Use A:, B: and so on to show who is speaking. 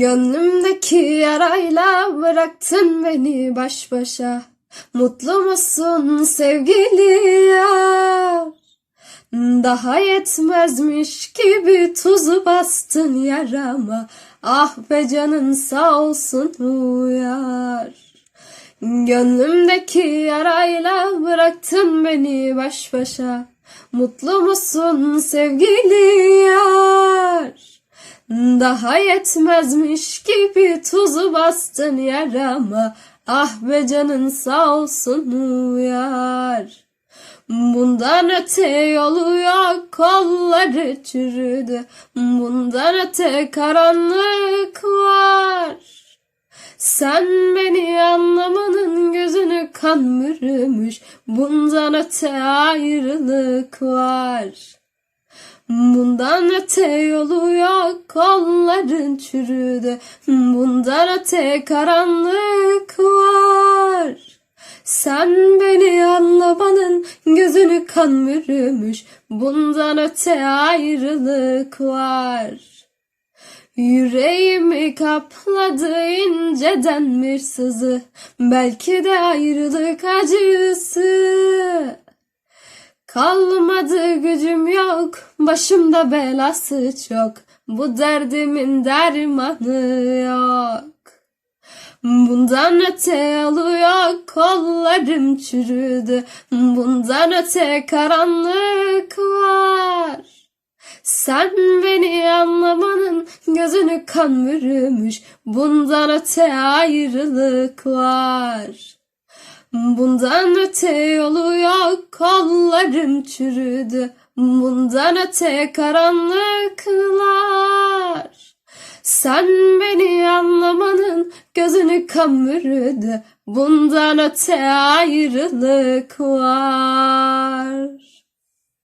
A: Gönlümdeki yarayla bıraktın beni baş başa. Mutlu musun sevgili yar? Daha yetmezmiş gibi tuzu bastın yarama. Ah be canın sağ olsun uyar. Gönlümdeki yarayla bıraktın beni baş başa. Mutlu musun sevgili yar? Daha yetmezmiş gibi tuzu bastın yarama. Ah be canın sağ olsun uyar. Bundan öte yolu yok kolları çürüdü. Bundan öte karanlık var. Sen beni anlamanın gözünü kan bürümüş. Bundan öte ayrılık var. Bundan öte yolu yok kolların çürüdü. Bundan öte karanlık var. Sen beni anlamanın gözünü kan bürümüş. Bundan öte ayrılık var. Yüreğimi kapladı inceden bir sızı. Belki de ayrılık acısı. Kalmadı gücüm yok, başımda belası çok. Bu derdimin dermanı yok. Bundan öte yolu kollarım çürüdü. Bundan öte karanlık var. Sen beni anlamanın gözünü kan bürümüş. Bundan öte ayrılık var. Bundan öte yolu yok, kollarım çürüdü. Bundan öte karanlıklar. Sen beni anlamanın gözünü kan bürüdü. Bundan öte ayrılık var.